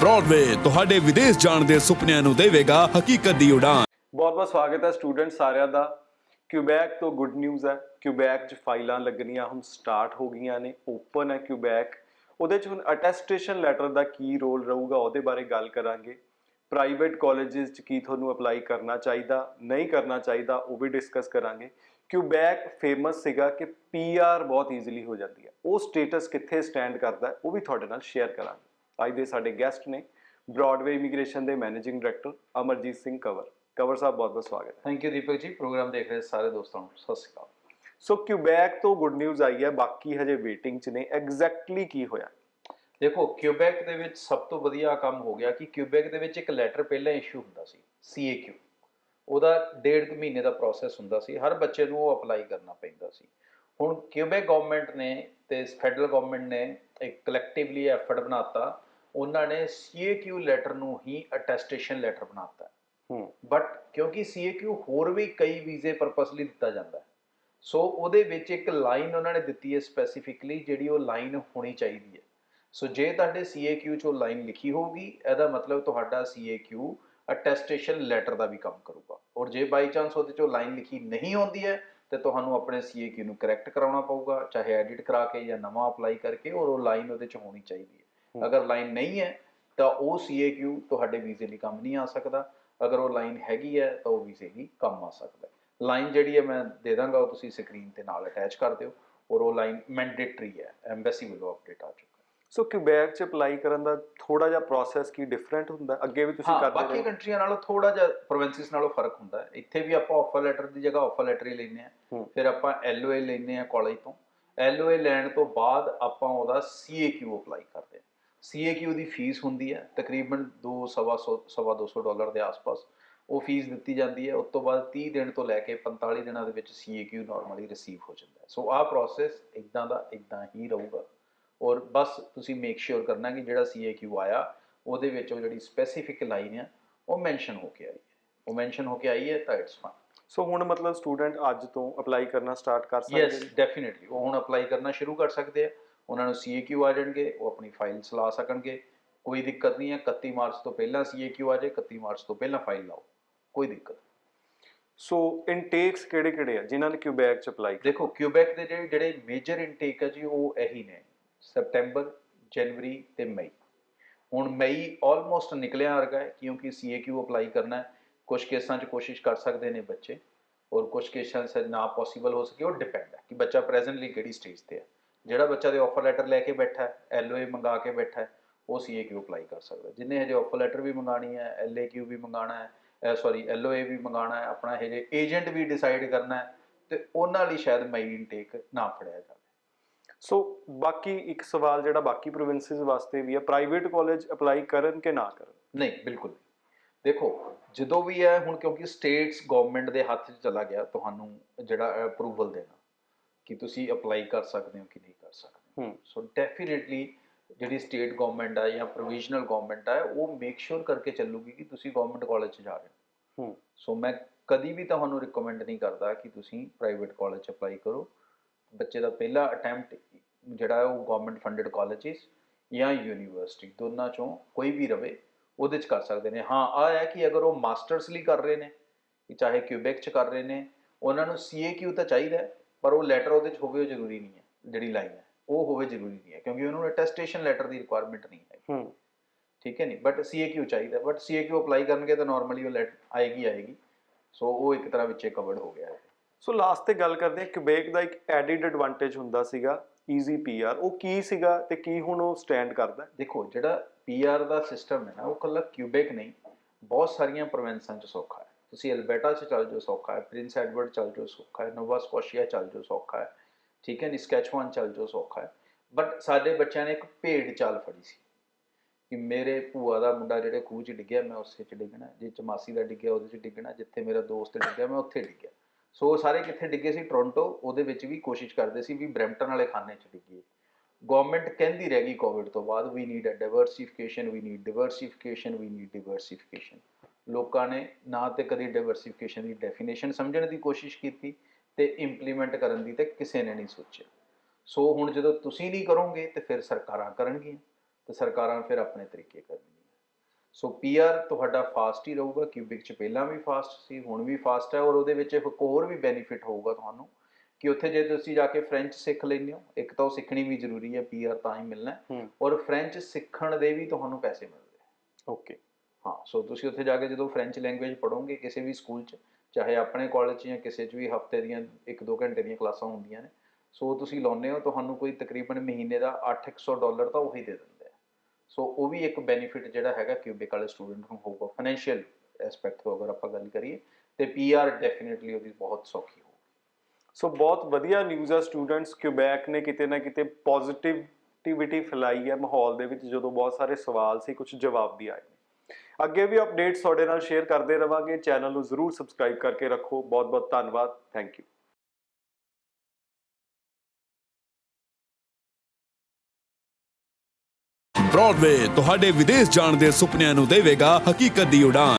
Broadway ਤੁਹਾਡੇ ਵਿਦੇਸ਼ ਜਾਣ ਦੇ ਸੁਪਨਿਆਂ ਨੂੰ ਦੇਵੇਗਾ ਹਕੀਕਤ ਦੀ ਉਡਾਨ। ਬਹੁਤ ਬਹੁਤ ਸਵਾਗਤ ਹੈ ਸਟੂਡੈਂਟ ਸਾਰਿਆਂ ਦਾ। ਕਿਊਬੈਕ ਤੋਂ ਗੁੱਡ ਨਿਊਜ਼ ਹੈ। ਕਿਊਬੈਕ 'ਚ ਫਾਈਲਾਂ ਲੱਗਣੀਆਂ ਹੁਣ ਸਟਾਰਟ ਹੋ ਗਈਆਂ ਨੇ ਓਪਨ ਹੈ ਕਿਊਬੈਕ ਉਹਦੇ 'ਚ ਹੁਣ ਅਟੈਸਟੇਸ਼ਨ ਲੈਟਰ ਦਾ ਕੀ ਰੋਲ ਰਹੂਗਾ ਉਹਦੇ ਬਾਰੇ ਗੱਲ ਕਰਾਂਗੇ। ਪ੍ਰਾਈਵੇਟ ਕਾਲਜਸ 'ਚ ਕੀ ਤੁਹਾਨੂੰ ਅਪਲਾਈ ਕਰਨਾ ਚਾਹੀਦਾ, ਨਹੀਂ ਕਰਨਾ ਚਾਹੀਦਾ, ਉਹ ਵੀ ਡਿਸਕਸ ਕਰਾਂਗੇ। ਕਿਊਬੈਕ ਫੇਮਸ ਸੀਗਾ ਕਿ ਪੀਆਰ ਬਹੁਤ ਈਜ਼ੀਲੀ ਹੋ ਜਾਂਦੀ ਹੈ। ਉਹ ਸਟੇਟਸ ਕਿੱਥੇ ਸਟੈਂਡ ਕਰਦਾ ਉਹ ਵੀ ਤੁਹਾਡੇ ਨਾਲ ਸ਼ੇਅਰ ਕਰਾਂਗੇ। ਅੱਜ ਦੇ ਸਾਡੇ ਗੈਸਟ ਨੇ ਬ੍ਰੌਡਵੇ ਇਮੀਗ੍ਰੇਸ਼ਨ ਦੇ ਮੈਨੇਜਿੰਗ ਡਾਇਰੈਕਟਰ ਅਮਰਜੀਤ ਸਿੰਘ ਕੰਵਰ। ਕੰਵਰ ਸਾਹਿਬ ਬਹੁਤ ਬਹੁਤ ਸਵਾਗਤ ਹੈ। ਥੈਂਕ ਯੂ ਦੀਪਕ ਜੀ। ਪ੍ਰੋਗਰਾਮ ਦੇਖ ਰਹੇ ਸਾਰੇ ਦੋਸਤਾਂ ਨੂੰ। ਸਤਿ ਸ਼੍ਰੀ ਅਕਾਲ। ਸੋ ਕਿਊਬੈਕ ਤੋਂ ਗੁੱਡ ਨਿਊਜ਼ ਆਈ ਹੈ। ਬਾਕੀ ਹਜੇ ਵੇਟਿੰਗ 'ਚ ਨੇ। ਐਗਜ਼ੈਕਟਲੀ ਕੀ ਹੋਇਆ? ਦੇਖੋ ਕਿਊਬੈਕ ਦੇ ਵਿੱਚ ਸਭ ਤੋਂ ਵਧੀਆ ਕੰਮ ਹੋ ਗਿਆ ਕਿ ਕਿਊਬੈਕ ਦੇ ਵਿੱਚ ਇੱਕ ਲੈਟਰ ਪਹਿਲਾਂ ਇਸ਼ੂ ਹੁੰਦਾ ਸੀ CAQ ਉਹਦਾ ਡੇਢ ਕੁ ਮਹੀਨੇ ਦਾ ਪ੍ਰੋਸੈਸ ਹੁੰਦਾ ਸੀ। ਹਰ ਬੱਚੇ ਨੂੰ ਉਹ ਅਪਲਾਈ ਕਰਨਾ ਪੈਂਦਾ ਸੀ। ਹੁਣ ਕਿਊਬੈਕ ਗਵਰਨਮੈਂਟ ਨੇ ਤੇ ਫੈਡਰਲ ਗਵਰਨਮੈਂਟ ਨੇ ਇੱਕ ਕਲੈਕਟਿਵਲੀ ਐਫਰਟ ਬਣਾਤਾ ਉਹਨਾਂ ਨੇ CAQ ਲੈਟਰ ਨੂੰ ਹੀ ਅਟੈਸਟੇਸ਼ਨ ਲੈਟਰ ਬਣਾਤਾ। ਹੂੰ। ਬਟ ਕਿਉਂਕਿ CAQ ਹੋਰ ਵੀ ਕਈ ਵੀਜ਼ੇ ਪਰਪਸ ਲਈ ਦਿੱਤਾ ਜਾਂਦਾ ਹੈ। ਸੋ ਉਹਦੇ ਵਿੱਚ ਇੱਕ ਲਾਈਨ ਉਹਨਾਂ ਨੇ ਦਿੱਤੀ ਹੈ ਸਪੈਸੀਫਿਕਲੀ ਜਿਹੜੀ ਉਹ ਲਾਈਨ ਹੋਣੀ ਚਾਹੀਦੀ ਹੈ। ਸੋ ਜੇ ਤੁਹਾਡੇ CAQ 'ਚ ਉਹ ਲਾਈਨ ਲਿਖੀ ਹੋਊਗੀ ਇਹਦਾ ਮਤਲਬ ਤੁਹਾਡਾ CAQ ਅਟੈਸਟੇਸ਼ਨ ਲੈਟਰ ਦਾ ਵੀ ਕੰਮ ਕਰੂਗਾ। ਔਰ ਜੇ ਬਾਈ ਚਾਂਸ ਉਹਦੇ 'ਚੋਂ ਲਾਈਨ ਲਿਖੀ ਨਹੀਂ ਹੁੰਦੀ ਹੈ ਤੇ ਤੁਹਾਨੂੰ ਆਪਣੇ CAQ ਨੂੰ ਕਰੈਕਟ ਕਰਾਉਣਾ ਪਊਗਾ ਚਾਹੇ ਐਡਿਟ ਕਰਾ ਕੇ ਜਾਂ ਨਵਾਂ ਅਪਲਾਈ ਕਰਕੇ ਔਰ ਉਹ ਲਾਈਨ ਉਹਦੇ 'ਚ ਹੋਣੀ ਚਾਹੀਦੀ ਹੂੰ। ਅਗਰ ਲਾਈਨ ਨਹੀਂ ਹੈ ਤਾਂ ਉਹ CAQ ਤੁਹਾਡੇ ਵੀਜ਼ੇ ਲਈ ਕੰਮ ਨਹੀਂ ਆ ਸਕਦਾ। ਅਗਰ ਉਹ ਲਾਈਨ ਹੈਗੀ ਹੈ ਤਾਂ ਉਹ ਵੀਜ਼ੇ ਲਈ ਕੰਮ ਆ ਸਕਦਾ ਹੈ। ਲਾਈਨ ਜਿਹੜੀ ਹੈ ਮੈਂ ਦੇ ਦਾਂਗਾ ਉਹ ਤੁਸੀਂ ਸਕਰੀਨ ਤੇ ਨਾਲ ਅਟੈਚ ਕਰ ਦਿਓ ਔਰ ਉਹ ਲਾਈਨ ਮੈਂਡੇਟਰੀ ਹੈ ਐਮਬੈਸੀ ਵੱਲੋਂ ਅਪਡੇਟ ਆ ਚੁੱਕਾ ਹੈ। ਸੋ ਕਿਊਬੈਕ 'ਚ ਅਪਲਾਈ ਕਰਨ ਦਾ ਥੋੜਾ ਜਿਹਾ ਪ੍ਰੋਸੈਸ ਕੀ ਡਿਫਰੈਂਟ ਹੁੰਦਾ? ਅੱਗੇ ਵੀ ਤੁਸੀਂ ਹਾਂ ਕਰਦੇ ਬਾਕੀ ਰਹੇ। ਕੰਟਰੀਆਂ ਨਾਲੋਂ ਥੋੜਾ ਜਿਹਾ ਪ੍ਰੋਵਿੰਸਿਸ ਨਾਲੋਂ ਫ਼ਰਕ ਹੁੰਦਾ ਹੈ। ਇੱਥੇ ਵੀ ਆਪਾਂ ਆਫਰ ਲੈਟਰ ਦੀ ਜਗ੍ਹਾ ਆਫਰ ਲੈਟਰ ਹੀ ਲੈਂਦੇ ਆ ਹੂੰ। ਫਿਰ ਆਪਾਂ ਐਲਓਏ ਲੈਂਦੇ ਆ ਕਾਲਜ ਤੋਂ। ਐਲਓਏ ਲੈਣ ਤੋਂ ਬਾਅਦ ਆਪਾਂ ਉਹਦਾ ਸੀਏਕਿਊ ਅਪਲਾਈ ਕਰਦੇ ਆ ਸੀਏਕਿਊ ਦੀ ਫੀਸ ਹੁੰਦੀ ਹੈ ਤਕਰੀਬਨ 2 ਸਵਾ ਸੌ ਸਵਾ 200 ਡਾਲਰ ਦੇ ਆਸ-ਪਾਸ ਉਹ ਫੀਸ ਦਿੱਤੀ ਜਾਂਦੀ ਹੈ। ਉਸ ਤੋਂ ਬਾਅਦ 30 ਦਿਨ ਤੋਂ ਲੈ ਕੇ 45 ਦਿਨਾਂ ਦੇ ਵਿੱਚ ਸੀਏਕਿਊ ਨਾਰਮਲੀ ਰਿਸੀਵ ਹੋ ਜਾਂਦਾ ਹੈ। ਸੋ ਆਹ ਪ੍ਰੋਸੈਸ ਇਦਾਂ ਦਾ ਇਦਾਂ ਹੀ ਰਹੂਗਾ। ਔਰ ਬਸ ਤੁਸੀਂ ਮੇਕ ਸ਼ੋਰ ਕਰਨਾ ਕਿ ਜਿਹੜਾ CAQ ਆਇਆ ਉਹਦੇ ਵਿੱਚ ਉਹ ਜਿਹੜੀ ਸਪੈਸੀਫਿਕ ਲਾਈਨ ਆ ਉਹ ਮੈਂਸ਼ਨ ਹੋ ਕੇ ਆਈ ਹੈ। ਉਹ ਮੈਂਸ਼ਨ ਹੋ ਕੇ ਆਈ ਹੈ ਤਾਂ ਇਟਸ ਫਾਈਨ ਸੋ ਹੁਣ ਮਤਲਬ ਸਟੂਡੈਂਟ ਅੱਜ ਤੋਂ ਅਪਲਾਈ ਕਰਨਾ ਸਟਾਰਟ ਕਰ ਸਕਦੇ ਯੈਸ ਨੇ? ਡੈਫੀਨਿਟਲੀ ਉਹ ਹੁਣ ਅਪਲਾਈ ਕਰਨਾ ਸ਼ੁਰੂ ਕਰ ਸਕਦੇ ਆ। ਉਹਨਾਂ ਨੂੰ CAQ ਆ ਜਾਣਗੇ ਉਹ ਆਪਣੀ ਫਾਈਲ ਚਲਾ ਸਕਣਗੇ। ਕੋਈ ਦਿੱਕਤ ਨਹੀਂ ਹੈ 31 ਮਾਰਚ ਤੋਂ ਪਹਿਲਾਂ CAQ ਆ ਜਾਏ 31 ਮਾਰਚ ਤੋਂ ਪਹਿਲਾਂ ਫਾਈਲ ਲਾਓ। ਕੋਈ ਦਿੱਕਤ। ਸੋ ਇਨਟੇਕਸ ਕਿਹੜੇ ਕਿਹੜੇ ਆ? ਜਿਨ੍ਹਾਂ ਨੇ ਕਿਊਬੈਕ 'ਚ ਅਪਲਾਈ ਦੇਖੋ ਕਿਊਬੈਕ ਦੇ ਜਿਹੜੇ ਜਿਹੜੇ ਮੇਜਰ ਇਨਟੇਕ ਹੈ ਜੀ ਉਹ ਇਹੀ ਨੇ। ਸਪਟੈਂਬਰ ਜਨਵਰੀ ਤੇ ਮਈ ਹੁਣ ਮਈ ਆਲਮੋਸਟ ਨਿਕਲਿਆ ਵਰਗਾ ਹੈ ਕਿਉਂਕਿ CAQ ਅਪਲਾਈ ਕਰਨਾ ਹੈ। ਕੁਝ ਕੇਸਾਂ 'ਚ ਕੋਸ਼ਿਸ਼ ਕਰ ਸਕਦੇ ਨੇ ਬੱਚੇ ਔਰ ਕੁਝ ਕੇਸਾਂ 'ਚ ਨਾ ਪੋਸੀਬਲ ਹੋ ਸਕੇ ਉਹ ਡਿਪੈਂਡ ਹੈ ਕਿ ਬੱਚਾ ਪ੍ਰੈਜ਼ੈਂਟਲੀ ਕਿਹੜੀ ਸਟੇਜ ਤੇ ਹੈ। ਜਿਹੜਾ ਬੱਚਾ ਦੇ ਆਫਰ ਲੈਟਰ ਲੈ ਕੇ ਬੈਠਾ ਹੈ ਐਲਓਏ ਮੰਗਾ ਕੇ ਬੈਠਾ ਹੈ ਉਹ CAQ ਅਪਲਾਈ ਕਰ ਸਕਦਾ ਜਿੰਨੇ ਹਜੇ ਆਫਰ ਲੈਟਰ ਵੀ ਮੰਗਾਣੀ ਹੈ LAQ ਵੀ ਮੰਗਾਣਾ ਹੈ ਸੌਰੀ ਐਲਓਏ ਵੀ ਮੰਗਾਣਾ ਹੈ ਆਪਣਾ ਹਜੇ ਏਜੰਟ ਵੀ ਡਿਸਾਈਡ ਕਰਨਾ ਹੈ ਤੇ ਉਹਨਾਂ ਲਈ ਸ਼ਾਇਦ ਮਈ ਇਨਟੇਕ ਨਾ ਫੜਿਆ ਜਾਵੇ। ਸੋ ਬਾਕੀ ਇੱਕ ਸਵਾਲ ਜਿਹੜਾ ਬਾਕੀ ਪ੍ਰੋਵਿੰਸਿਸ ਵਾਸਤੇ ਵੀ ਹੈ ਪ੍ਰਾਈਵੇਟ ਕਾਲਜ ਅਪਲਾਈ ਕਰਨ ਕਿ ਨਾ ਕਰਨ? ਨਹੀਂ ਬਿਲਕੁਲ। ਦੇਖੋ ਜਦੋਂ ਵੀ ਹੈ ਹੁਣ ਕਿਉਂਕਿ ਸਟੇਟਸ ਗਵਰਨਮੈਂਟ ਦੇ ਹੱਥ 'ਚ ਚਲਾ ਗਿਆ ਤੁਹਾਨੂੰ ਜਿਹੜਾ ਅਪਰੂਵਲ ਦੇਣਾ। ਕਿ ਤੁਸੀਂ ਅਪਲਾਈ ਕਰ ਸਕਦੇ ਹੋ ਕਿ ਨਹੀਂ ਕਰ ਸਕਦੇ ਹੂੰ। ਸੋ ਡੈਫੀਨਿਟਲੀ ਜਿਹੜੀ ਸਟੇਟ ਗਵਰਨਮੈਂਟ ਆ ਜਾਂ ਪ੍ਰੋਵੀਜ਼ਨਲ ਗਵਰਨਮੈਂਟ ਆ ਉਹ ਮੇਕ ਸ਼ੋਰ ਕਰਕੇ ਚੱਲੂਗੀ ਕਿ ਤੁਸੀਂ ਗਵਰਨਮੈਂਟ ਕਾਲਜ 'ਚ ਜਾ ਰਹੇ ਹੋ। ਸੋ ਮੈਂ ਕਦੀ ਵੀ ਤੁਹਾਨੂੰ ਰਿਕਮੈਂਡ ਨਹੀਂ ਕਰਦਾ ਕਿ ਤੁਸੀਂ ਪ੍ਰਾਈਵੇਟ ਕਾਲਜ 'ਚ ਅਪਲਾਈ ਕਰੋ। ਬੱਚੇ ਦਾ ਪਹਿਲਾ ਅਟੈਂਪਟ ਜਿਹੜਾ ਹੈ ਉਹ ਗਵਰਨਮੈਂਟ ਫੰਡਡ ਕਾਲਜਸ ਜਾਂ ਯੂਨੀਵਰਸਿਟੀ ਦੋਨਾਂ ਚੋਂ ਕੋਈ ਵੀ ਰਵੇ ਉਹਦੇ 'ਚ ਕਰ ਸਕਦੇ ਨੇ। ਹਾਂ ਆ ਹੈ ਕਿ ਅਗਰ ਉਹ ਮਾਸਟਰਸ ਲਈ ਕਰ ਰਹੇ ਨੇ ਕਿ ਚਾਹੇ ਕਿਊਬੈਕ 'ਚ ਕਰ ਰਹੇ ਨੇ ਉਹਨਾਂ ਨੂੰ CAQ ਤਾਂ ਚਾਹੀਦਾ ਹੈ, ਪਰ ਉਹ ਲੈਟਰ ਉਹਦੇ 'ਚ ਹੋਵੇ ਉਹ ਜ਼ਰੂਰੀ ਨਹੀਂ ਹੈ ਜਿਹੜੀ ਲਾਈਨ ਹੈ ਉਹ ਹੋਵੇ ਜ਼ਰੂਰੀ ਨਹੀਂ ਹੈ ਕਿਉਂਕਿ ਉਹਨਾਂ ਨੂੰ ਅਟੈਸਟੇਸ਼ਨ ਲੈਟਰ ਦੀ ਰਿਕੁਆਇਰਮੈਂਟ ਨਹੀਂ ਹੈ। ਹੂੰ। ਠੀਕ ਹੈ ਨਹੀਂ ਬਟ CAQ ਚਾਹੀਦਾ ਬਟ CAQ ਅਪਲਾਈ ਕਰਨਗੇ ਤਾਂ ਨਾਰਮਲੀ ਉਹ ਲੈਟ ਆਏਗੀ ਆਏਗੀ। ਸੋ ਉਹ ਇੱਕ ਤਰ੍ਹਾਂ ਵਿੱਚੇ ਕਵਰਡ ਹੋ ਗਿਆ ਹੈ। ਸੋ ਲਾਸਟ ਤੇ ਗੱਲ ਕਰਦੇ ਹਾਂ ਕਿਊਬੈਕ ਦਾ ਇੱਕ ਐਡਿਡ ਐਡਵਾਂਟੇਜ ਹੁੰਦਾ ਸੀਗਾ ਈਜ਼ੀ ਪੀਆਰ ਉਹ ਕੀ ਸੀਗਾ ਤੇ ਕੀ ਹੁਣ ਉਹ ਸਟੈਂਡ ਕਰਦਾ? ਦੇਖੋ ਜਿਹੜਾ ਪੀਆਰ ਦਾ ਸਿਸਟਮ ਹੈ ਨਾ ਉਹ ਕੱਲਾ ਕਿਊਬੈਕ ਨਹੀਂ ਬਹੁਤ ਸਾਰੀਆਂ ਪ੍ਰੋਵਿੰਸਾਂ 'ਚ ਸੌਖਾ ਤੁਸੀਂ ਅਲਬਰਟਾ 'ਚ ਚੱਲ ਜਾਓ, ਸੌਖਾ ਹੈ। ਪ੍ਰਿੰਸ ਐਡਵਰਡ ਚੱਲ ਜਾਓ, ਸੌਖਾ ਹੈ। ਨੋਵਾ ਸਕੋਸ਼ੀਆ ਚੱਲ ਜਾਓ, ਸੌਖਾ ਹੈ। ਠੀਕ ਹੈ, ਨਿਸਕੈਚਵਾਨ ਚੱਲ ਜਾਓ, ਸੌਖਾ ਹੈ। ਬਟ ਸਾਡੇ ਬੱਚਿਆਂ ਨੇ ਇੱਕ ਭੇਡ ਚਾਲ ਫੜੀ ਸੀ ਕਿ ਮੇਰੇ ਭੂਆ ਦਾ ਮੁੰਡਾ ਜਿਹੜੇ ਖੂਹ 'ਚ ਡਿੱਗਿਆ, ਮੈਂ ਉਸੇ 'ਚ ਡਿੱਗਣਾ। ਜੇ ਚਮਾਸੀ ਦਾ ਡਿੱਗਿਆ, ਉਹਦੇ 'ਚ ਡਿੱਗਣਾ। ਜਿੱਥੇ ਮੇਰਾ ਦੋਸਤ ਡਿੱਗਿਆ, ਮੈਂ ਉੱਥੇ ਡਿੱਗਿਆ। ਸੋ ਉਹ ਸਾਰੇ ਕਿੱਥੇ ਡਿੱਗੇ ਸੀ? ਟੋਰਾਂਟੋ ਉਹਦੇ ਵਿੱਚ ਵੀ ਕੋਸ਼ਿਸ਼ ਕਰਦੇ ਸੀ ਵੀ ਬ੍ਰੈਂਪਟਨ ਵਾਲੇ ਖਾਨੇ 'ਚ ਡਿੱਗੀਏ। ਗਵਰਨਮੈਂਟ ਕਹਿੰਦੀ ਰਹਿ ਗਈ ਕੋਵਿਡ ਤੋਂ ਬਾਅਦ we need a diversification we need diversification we need diversification ਲੋਕਾਂ ਨੇ ਨਾ ਤੇ ਕਦੀ ਡਾਈਵਰਸਿਫਿਕੇਸ਼ਨ ਦੀ ਡੈਫੀਨੇਸ਼ਨ ਸਮਝਣ ਦੀ ਕੋਸ਼ਿਸ਼ ਕੀਤੀ ਤੇ ਇੰਪਲੀਮੈਂਟ ਕਰਨ ਦੀ ਤੇ ਕਿਸੇ ਨੇ ਨਹੀਂ ਸੋਚਿਆ। ਸੋ ਹੁਣ ਜਦੋਂ ਤੁਸੀਂ ਨਹੀਂ ਕਰੋਗੇ ਤੇ ਫਿਰ ਸਰਕਾਰਾਂ ਕਰਨਗੀਆਂ ਤੇ ਸਰਕਾਰਾਂ ਫਿਰ ਆਪਣੇ ਤਰੀਕੇ ਕਰਨਗੀਆਂ। ਸੋ ਪੀਆਰ ਤੁਹਾਡਾ ਫਾਸਟ ਹੀ ਰਹੂਗਾ ਕਿਊਬਿਕ ਚ ਪਹਿਲਾਂ ਵੀ ਫਾਸਟ ਸੀ ਹੁਣ ਵੀ ਫਾਸਟ ਹੈ ਔਰ ਉਹਦੇ ਵਿੱਚ ਇੱਕ ਹੋਰ ਵੀ ਬੈਨੀਫਿਟ ਹੋਊਗਾ ਤੁਹਾਨੂੰ ਕਿ ਉੱਥੇ ਜੇ ਤੁਸੀਂ ਜਾ ਕੇ ਫ੍ਰੈਂਚ ਸਿੱਖ ਲੈਂਦੇ ਹੋ ਇੱਕ ਤਾਂ ਉਹ ਸਿੱਖਣੀ ਵੀ ਜ਼ਰੂਰੀ ਹੈ ਪੀਆਰ ਤਾਂ ਹੀ ਮਿਲਣਾ ਔਰ ਫ੍ਰੈਂਚ ਸਿੱਖਣ ਦੇ ਵੀ ਤੁਹਾਨੂੰ ਪੈਸੇ ਮਿਲਦੇ। ਓਕੇ ਹਾਂ, ਸੋ ਤੁਸੀਂ ਉੱਥੇ ਜਾ ਕੇ ਜਦੋਂ ਫ੍ਰੈਂਚ ਲੈਂਗੁਏਜ ਪੜ੍ਹੋਗੇ ਕਿਸੇ ਵੀ ਸਕੂਲ 'ਚ, ਚਾਹੇ ਆਪਣੇ ਕਾਲਜ 'ਚ ਜਾਂ ਕਿਸੇ 'ਚ ਵੀ ਹਫ਼ਤੇ ਦੀਆਂ 1-2 ਘੰਟੇ ਦੀਆਂ ਕਲਾਸਾਂ ਹੁੰਦੀਆਂ ਨੇ, ਸੋ ਤੁਸੀਂ ਲਾਉਂਦੇ ਹੋ, ਤੁਹਾਨੂੰ ਕੋਈ ਤਕਰੀਬਨ ਮਹੀਨੇ ਦਾ 800 ਡਾਲਰ ਤਾਂ ਉਹੀ ਦੇ ਦਿੰਦੇ ਆ। ਸੋ ਉਹ ਵੀ ਇੱਕ ਬੈਨੀਫਿਟ ਜਿਹੜਾ ਹੈਗਾ ਕਿਊਬਿਕ ਵਾਲੇ ਸਟੂਡੈਂਟ ਨੂੰ ਹੋਊਗਾ ਫਾਈਨੈਂਸ਼ੀਅਲ ਐਸਪੈਕਟ ਤੋਂ ਅਗਰ ਆਪਾਂ ਗੱਲ ਕਰੀਏ, ਤੇ ਪੀਆਰ ਡੈਫੀਨਿਟਲੀ ਉਹਦੀ ਬਹੁਤ ਸੌਖੀ ਹੋਊਗੀ। ਸੋ ਬਹੁਤ ਵਧੀਆ ਨਿਊਜ਼ ਆ ਸਟੂਡੈਂਟਸ ਕਿਊਬੈਕ ਨੇ ਕਿਤੇ ਨਾ ਕਿਤੇ ਪੋਜ਼ਿਟਿਵਿਟੀ ਫੈਲਾਈ ਹੈ ਮਾਹੌਲ ਦੇ ਵਿੱਚ, ਜਦੋਂ ਬਹੁਤ ਸਾਰੇ ਸਵਾਲ ਸੀ ਕੁਝ ਜਵਾਬ ਵੀ ਆਏ ਅੱਗੇ ਵੀ ਅਪਡੇਟਸ ਤੁਹਾਡੇ ਨਾਲ ਸ਼ੇਅਰ ਕਰਦੇ ਰਵਾਂਗੇ। ਚੈਨਲ ਨੂੰ ਜ਼ਰੂਰ ਸਬਸਕ੍ਰਾਈਬ ਕਰਕੇ ਰੱਖੋ। ਬਹੁਤ ਬਹੁਤ ਧੰਨਵਾਦ। ਥੈਂਕ ਯੂ ਬ੍ਰੌਡਵੇ ਤੁਹਾਡੇ ਵਿਦੇਸ਼ ਜਾਣ ਦੇ ਸੁਪਨਿਆਂ ਨੂੰ ਦੇਵੇਗਾ ਹਕੀਕਤ ਦੀ ਉਡਾਨ।